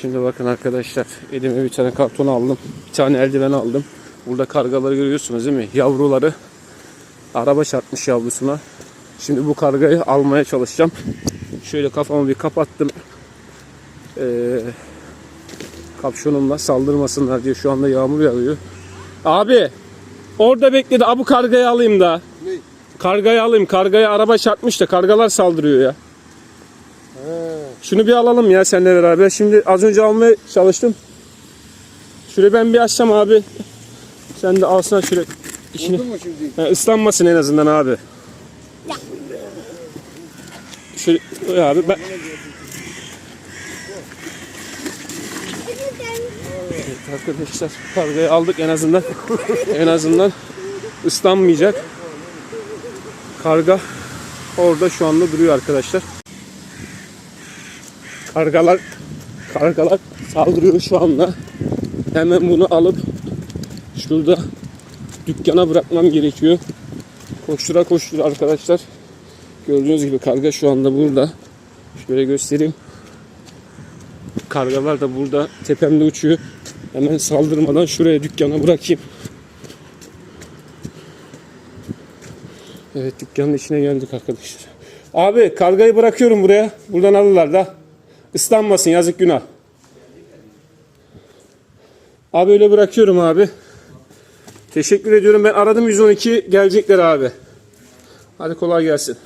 Şimdi bakın arkadaşlar elime bir tane karton aldım. Bir tane eldiven aldım. Burada kargaları görüyorsunuz değil mi? Yavruları. Araba çarpmış yavrusuna. Şimdi bu kargayı almaya çalışacağım. Şöyle kafamı bir kapattım. Ee, kapşonumla saldırmasınlar diye şu anda yağmur yağıyor. Abi orada bekledi. Abu kargayı alayım da. Ne? Kargayı alayım. Kargaya araba çarpmış da kargalar saldırıyor ya. Şunu bir alalım ya seninle beraber. Şimdi az önce almaya çalıştım. Şöyle ben bir açsam abi. Sen de alsana şöyle mu şimdi? Ha, ıslanmasın en azından abi. Şöyle Oy abi ben... Evet arkadaşlar kargayı aldık en azından. en azından ıslanmayacak. Karga orada şu anda duruyor arkadaşlar. Kargalar kargalar saldırıyor şu anda. Hemen bunu alıp şurada dükkana bırakmam gerekiyor. Koştura koştura arkadaşlar. Gördüğünüz gibi karga şu anda burada. Şöyle göstereyim. Kargalar da burada tepemde uçuyor. Hemen saldırmadan şuraya dükkana bırakayım. Evet dükkanın içine geldik arkadaşlar. Abi kargayı bırakıyorum buraya. Buradan alırlar da. Islanmasın yazık günah. Abi öyle bırakıyorum abi. Teşekkür ediyorum. Ben aradım 112 gelecekler abi. Hadi kolay gelsin.